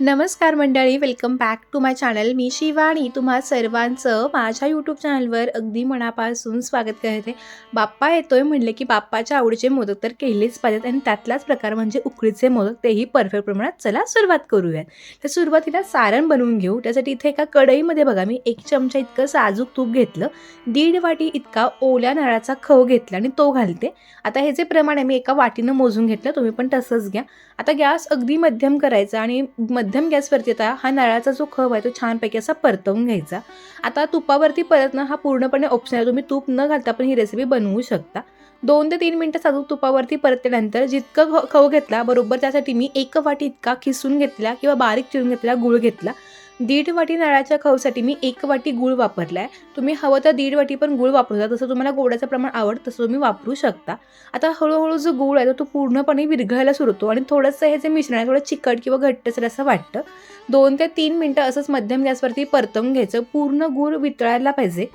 नमस्कार मंडळी welcome back to my channel मी शिवानी तुम्हा सर्वांचं माझ्या यूट्यूब चॅनलवर अगदी मनापासून स्वागत करते. बाप्पा येतोय म्हणले की बाप्पाच्या आवडीचे मोदक तर केलेच पाहिजेत आणि त्यातलाच प्रकार म्हणजे उकडीचे मोदक. तेही परफेक्ट प्रमाणात. चला सुरुवात करूयात. तर सुरुवातीला सारण बनवून घेऊ. त्यासाठी इथे एका कढईमध्ये बघा मी एक चमचा इतकं साजूक तूप घेतलं. दीड वाटी इतका ओल्या नारळाचा खव घेतला आणि तो घालते. आता हे जे प्रमाण आहे मी एका वाटीनं मोजून घेतलं. तुम्ही पण तसंच घ्या. आता गॅस अगदी मध्यम करायचा आणि मध्यम गॅसवरती आता हा नळाचा जो खव आहे तो छानपैकी असा परतवून घ्यायचा. आता तुपावरती परतणं हा पूर्णपणे ऑप्शनल आहे. तुम्ही तूप न घालता पण ही रेसिपी बनवू शकता. दोन ते तीन मिनटं साजूक तुपावरती परतल्यानंतर जितकं ख- खव घेतला बरोबर त्यासाठी मी एक वाटी इतका खिसून घेतला किंवा बारीक चिरून घेतला गुळ घेतला. दीड वाटी नारळाच्या खवसाठी मी एक वाटी गुळ वापरला आहे तुम्ही हवं तर दीड वाटी पण गुळ वापरू शकता. जसं तुम्हाला गोडाचं प्रमाण आवडतं तसं तुम्ही वापरू शकता. आता हळूहळू जो गूळ आहे तो पूर्णपणे विरघळायला सुरू होतो आणि थोडंसं हे जे मिश्रण आहे थोडं चिकट किंवा घट्टसर असं वाटतं. दोन ते तीन मिनटं असंच मध्यम गॅसवरती परतवून घ्यायचं. पूर्ण गूळ वितळायला पाहिजे.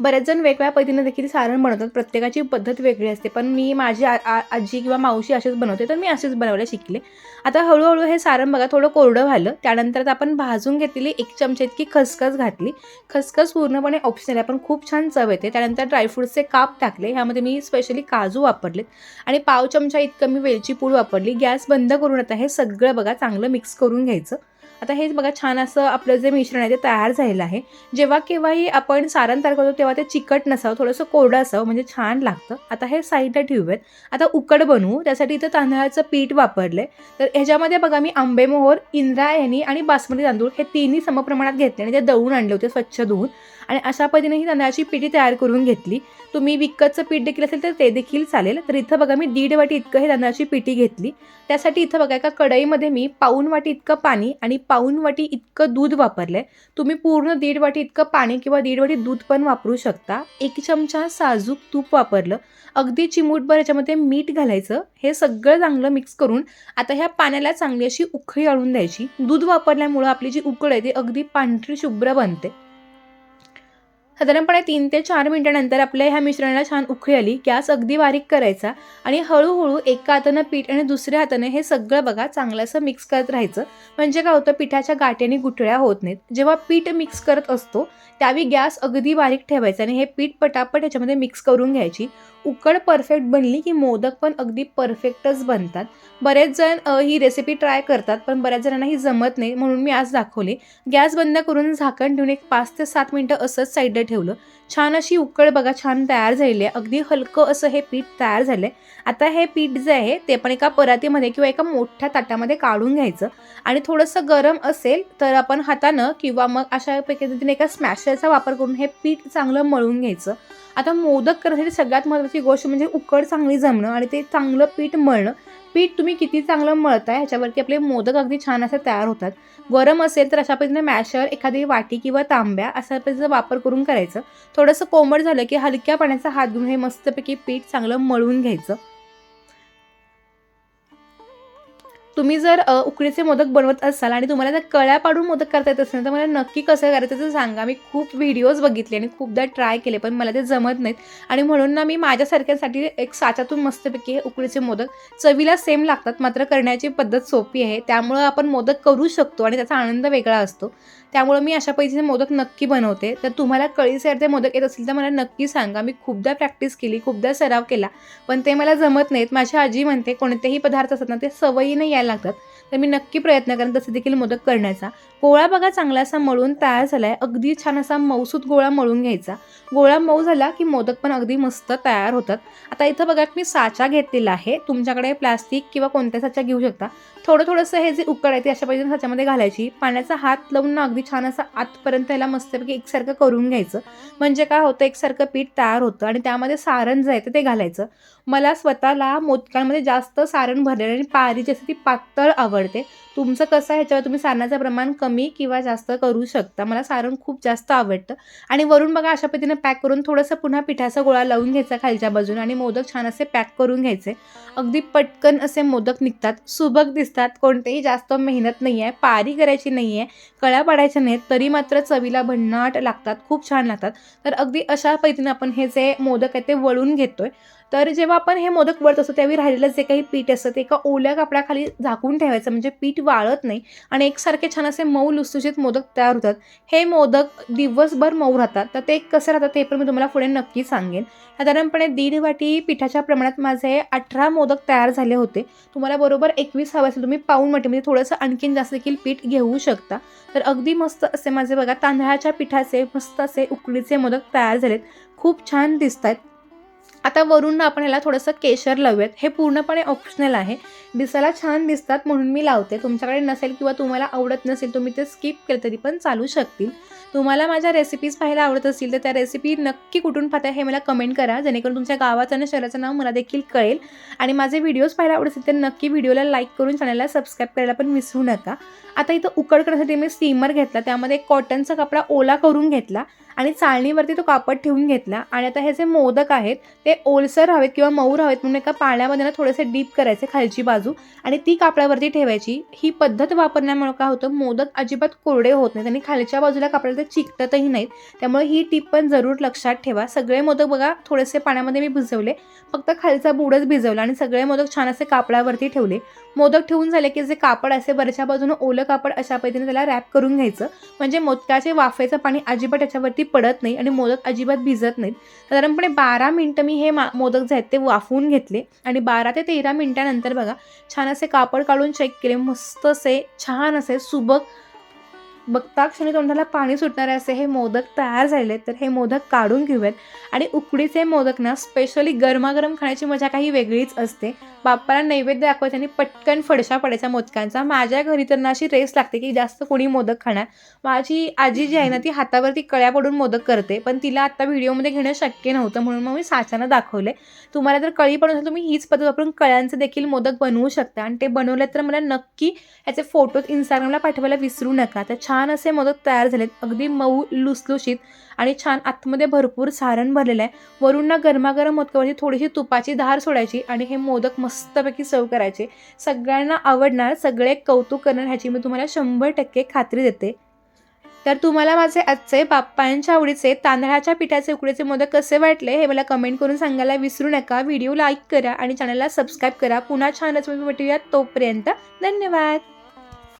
बरेच जण वेगवेगळ्या पद्धतीने देखील सारण बनवतात. प्रत्येकाची पद्धत वेगळी असते. पण मी माझी आ- आ- आजी किंवा मावशी असेच बनवते तर मी असेच बनवायला शिकले. आता हळूहळू हे सारण बघा थोडं कोरडं झालं. त्यानंतर आता आपण भाजून घेतलेली एक चमचा इतकी खसखस घातली. खसखस पूर्णपणे ऑप्शनल आहे पण खूप छान चव येते. त्यानंतर ड्रायफ्रूटचे काप टाकले. ह्यामध्ये मी स्पेशली काजू वापरलेत. आणि पाव चमचा इतकं मी वेलची पूड वापरली. गॅस बंद करून आता हे सगळं बघा चांगलं मिक्स करून घ्यायचं. आता हेच बघा छान असं आपलं जे मिश्रण आहे ते तयार झालेलं आहे. जेव्हा केव्हाही आपण सारण तयार करतो तेव्हा ते चिकट नसावं थोडंसं कोरडं असावं म्हणजे छान लागतं. आता हे साईडला ठेवूयात. आता उकड बनवू त्यासाठी इथं तांदळाचं पीठ वापरलंय. तर ह्याच्यामध्ये बघा मी आंबेमोहर इंद्रायणी आणि बासमती तांदूळ हे तिन्ही समप्रमाणात घेतले आणि ते दळून आणले होते स्वच्छ धुवून. आणि अशा पद्धतीने ही तांदळाची पिठी तयार करून घेतली. तुम्ही विकतचं पीठ देखील असेल तर ते देखील चालेल. तर इथं बघा मी दीड वाटी इतकं हे तांदळाची पिठी घेतली. त्यासाठी इथं बघा एका कढईमध्ये मी पाऊन वाटी इतकं पाणी आणि पाऊन वाटी इतकं दूध वापरलंय. तुम्ही पूर्ण दीड वाटी इतकं पाणी किंवा दीड वाटी दूध पण वापरू शकता. एक चमचा साजूक तूप वापरलं. अगदी चिमूटभर याच्यामध्ये मीठ घालायचं. हे सगळं चांगलं मिक्स करून आता ह्या पाण्याला चांगली अशी उकळी आणून द्यायची. दूध वापरल्यामुळं आपली जी उकळ आहे ती अगदी पांढरी शुभ्र बनते. साधारणपणे तीन ते चार मिनिटानंतर आपल्या ह्या मिश्रणाला छान उकळी आली गॅस अगदी बारीक करायचा आणि हळूहळू एका हातानं पीठ आणि दुसऱ्या हाताने हे सगळं बघा चांगलं असं मिक्स करत राहायचं. म्हणजे काय होतं पिठाच्या गाठ्याने गुठळ्या होत नाहीत. जेव्हा पीठ मिक्स करत असतो त्यावेळी गॅस अगदी बारीक ठेवायचा आणि हे पीठ पटापट याच्यामध्ये मिक्स करून घ्यायची. उकड परफेक्ट बनली की मोदक पण अगदी परफेक्टच बनतात. बरेच जण ही रेसिपी ट्राय करतात पण बऱ्याच जणांना ही जमत नाही म्हणून मी आज दाखवले. गॅस बंद करून झाकण ठेवून एक पाच ते सात मिनटं असंच साईडला ठेवलं. छान अशी उकळ बघा छान तयार झालेली आहे. अगदी हलकं असं हे पीठ तयार झालं आहे आता हे पीठ जे आहे ते पण एका परातीमध्ये किंवा एका मोठ्या ताटामध्ये काढून घ्यायचं. आणि थोडंसं गरम असेल तर आपण हातानं किंवा मग अशा पद्धतीने एका स्मॅशरचा वापर करून हे पीठ चांगलं मळून घ्यायचं. आता मोदक करण्यासाठी सगळ्यात महत्त्वाची गोष्ट म्हणजे उकड चांगली जमणं आणि ते चांगलं पीठ मळणं. पीठ तुम्ही किती चांगलं मळताय ह्याच्यावरती आपले मोदक अगदी छान असे तयार होतात. गरम असेल तर अशा पद्धतीने मॅशर एखादी वाटी किंवा तांब्या अशा पद्धतीचा वापर करून करायचं. थोडंसं कोमट झालं की हलक्या पाण्याचा हात घेऊन हे मस्तपैकी पीठ चांगलं मळून घ्यायचं. तुम्ही जर उकडीचे मोदक बनवत असाल आणि तुम्हाला जर कळ्या पाडून मोदक करता येत असेल तर मला नक्की कसं करायचं ते सांगा. मी खूप व्हिडिओज बघितले आणि खूपदा ट्राय केले पण मला ते जमत नाहीत. आणि म्हणून ना मी माझ्यासारख्यासाठी एक साच्यातून मस्तपैकी हे उकडीचे मोदक चवीला सेम लागतात मात्र करण्याची पद्धत सोपी आहे. त्यामुळं आपण मोदक करू शकतो आणि त्याचा आनंद वेगळा असतो. त्यामुळं मी अशा पद्धतीचे मोदक नक्की बनवते. तर तुम्हाला कळी सर ते मोदक येत असतील तर मला नक्की सांगा. मी खूपदा प्रॅक्टिस केली खूपदा सराव केला. पण ते मला जमत नाहीत. माझी आजी म्हणते कोणतेही पदार्थ असतात ना ते सवयीने यायला लागतात. तर मी नक्की प्रयत्न करेन तसे देखील मोदक करण्याचा. गोळा बघा चांगला असा मळून तयार झाला आहे अगदी छान असा मऊसूत गोळा मळून घ्यायचा. गोळा मऊ झाला की मोदक पण अगदी मस्त तयार होतात. आता इथं बघा मी साचा घेतलेला आहे. तुमच्याकडे प्लास्टिक किंवा कोणत्या साचा घेऊ शकता. थोडं थोडंसं हे जे उकड आहे ते अशा पद्धतीने साच्यामध्ये घालायची. पाण्याचा हात लावून ना अगदी छान असं आतपर्यंत याला मस्तपैकी एकसारखं करून घ्यायचं. म्हणजे काय होतं एकसारखं पीठ तयार होतं आणि त्यामध्ये सारण जे आहे ते- ते घालायचं. मला स्वतःला मोदकांमध्ये जास्त सारण भरलेलं आणि पारी जी असते ती पातळ आवडते. तुमचं कसं आहे ह्याच्यावर तुम्ही सारणाचं प्रमाण कमी किंवा जास्त करू शकता. मला सारण खूप जास्त आवडतं. आणि वरून बघा अशा पद्धतीने पॅक करून थोडंसं पुन्हा पिठाचा गोळा लावून घ्यायचा खालच्या बाजूने आणि मोदक छान असे पॅक करून घ्यायचे. अगदी पटकन असे मोदक निघतात. सुबक दिसतात. कोणतेही जास्त मेहनत नाही आहे पारी करायची नाही आहे कळ्या पाडायच्या नाहीत. तरी मात्र चवीला भन्नाट लागतात. खूप छान लागतात. तर अगदी अशा पद्धतीने आपण हे जे मोदक आहे ते वळून घेतोय. तर जेव्हा आपण हे मोदक वळत असतो त्यावेळी राहिलेलं जे काही पीठ असतं ते एका ओल्या कापडाखाली झाकून ठेवायचं. म्हणजे पीठ वाळत नाही आणि एकसारखे छान असे मऊ लुसलुशीत मोदक तयार होतात. हे मोदक दिवसभर मऊ राहतात. तर ते कसे राहतात हे पण मी तुम्हाला पुढे नक्की सांगेन. साधारणपणे दीड वाटी पिठाच्या प्रमाणात माझे अठरा मोदक तयार झाले होते. तुम्हाला बरोबर एकवीस हवे असेल तुम्ही पाऊन वाटीमध्ये म्हणजे थोडंसं आणखीन जास्त देखील पीठ घेऊ शकता. तर अगदी मस्त असे माझे बघा तांदळाच्या पिठाचे मस्त असे उकडीचे मोदक तयार झालेत. खूप छान दिसत आहेत आता वरून आपण ह्याला थोडंसं केशर लावूयात. हे पूर्णपणे ऑप्शनल आहे. दिसायला छान दिसतात म्हणून मी लावते. तुमच्याकडे नसेल किंवा तुम्हाला आवडत नसेल तुम्ही ते स्किप केलं तरी पण चालू शकतील. तुम्हाला माझ्या रेसिपीज पाहायला आवडत असतील तर त्या रेसिपी नक्की कुठून पाहता हे मला कमेंट करा. जेणेकरून तुमच्या गावाचं आणि शहराचं नाव मला देखील कळेल. आणि माझे व्हिडिओज पाहायला आवडत असतील तर नक्की व्हिडिओला लाईक करून चॅनलला सबस्क्राईब करायला पण विसरू नका. आता इथं उकड करण्यासाठी मी स्टीमर घेतला. त्यामध्ये एक कॉटनचा कपडा ओला करून घेतला. आणि चाळणीवरती तो कापड ठेवून घेतला. आणि आता हे जे मोदक आहेत ते ओलसर हवेत किंवा मऊ हवेत म्हणून एका पाण्यामध्ये ना थोडेसे डीप करायचे खालची बाजू. आणि ती कापडावरती ठेवायची. ही पद्धत वापरण्यामुळे काय होतं मोदक अजिबात कोरडे होत नाहीत आणि खालच्या बाजूला कापडाला ते चिकटतही नाहीत. त्यामुळे ही टीप पण जरूर लक्षात ठेवा. सगळे मोदक बघा थोडेसे पाण्यामध्ये मी भिजवले. फक्त खालचा बुडच भिजवला आणि सगळे मोदक छान असे कापडावरती ठेवले. मोदक ठेवून झाले की जे कापड असे वरच्या बाजूनं ओलं कापड अशा पद्धतीने त्याला रॅप करून घ्यायचं. म्हणजे मोदकाचे वाफेचं पाणी अजिबात त्याच्यावरती पडत नाही आणि मोदक अजिबात भिजत नाहीत. साधारणपणे बारा मिनटं मी हे मा मोदक जे आहेत ते वाफवून घेतले. आणि बारा ते तेरा मिनटानंतर बघा छान असे कापड काढून चेक केले. मस्त असे छान असे सुबक. बघता क्षणी तोंडाला पाणी सुटणारे असे हे मोदक तयार झाले तर हे मोदक काढून घेऊयात. आणि उकडीचे मोदक ना स्पेशली गरमागरम खाण्याची मजा काही वेगळीच असते. बाप्पाला नैवेद्य दाखवायचा आणि पटकन फडशा पडायचा मोदकांचा. माझ्या घरी तर ना अशी रेस लागते की जास्त कोणी मोदक खाणार. माझी आजी जी आहे ना ती हातावरती कळ्या पडून मोदक करते पण तिला आत्ता व्हिडिओमध्ये घेणं शक्य नव्हतं म्हणून मग मी साच्यानं दाखवले. तुम्हाला जर कळी पडून असेल तुम्ही हीच पद्धत वापरून कळ्यांचे देखील मोदक बनवू शकता. आणि ते बनवले तर मला नक्की याचे फोटोज इंस्टाग्रामला पाठवायला विसरू नका. तर छान असे मोदक तयार झालेत. अगदी मऊ लुसलुशीत आणि छान आतमध्ये भरपूर सारण भरलेलं आहे. वरून ना गरमागरम मोदकावरती थोडीशी तुपाची धार सोडायची आणि हे मोदक मस्तपैकी सर्व करायचे. सगळ्यांना आवडणार सगळे कौतुक करणार ह्याची मी तुम्हाला शंभर टक्के खात्री देते. तर तुम्हाला माझे आजचे बाप्पांच्या आवडीचे तांदळाच्या पिठाचे उकडीचे मोदक कसे वाटले हे मला कमेंट करून सांगायला विसरू नका. व्हिडिओ लाईक करा आणि चॅनलला सबस्क्राईब करा. पुन्हा छानच भेटूया तोपर्यंत. धन्यवाद.